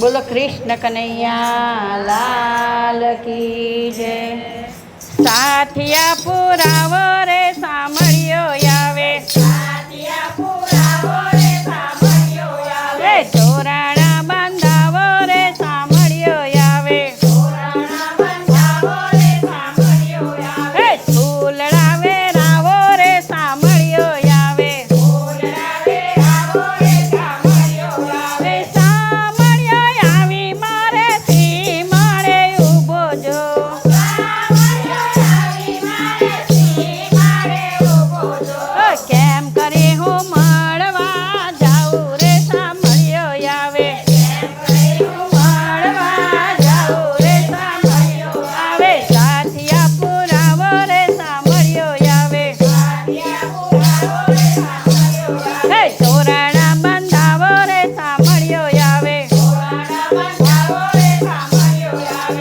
બોલો કૃષ્ણ કનૈયા લાલ કી જય. સાથિયા પુરાવો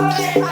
party.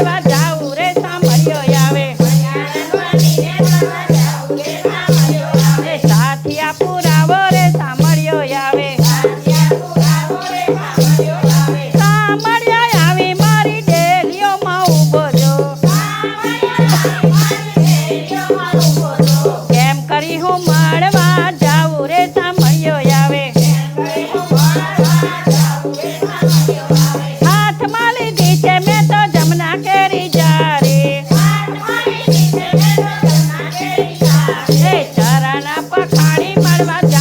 about that. Bye.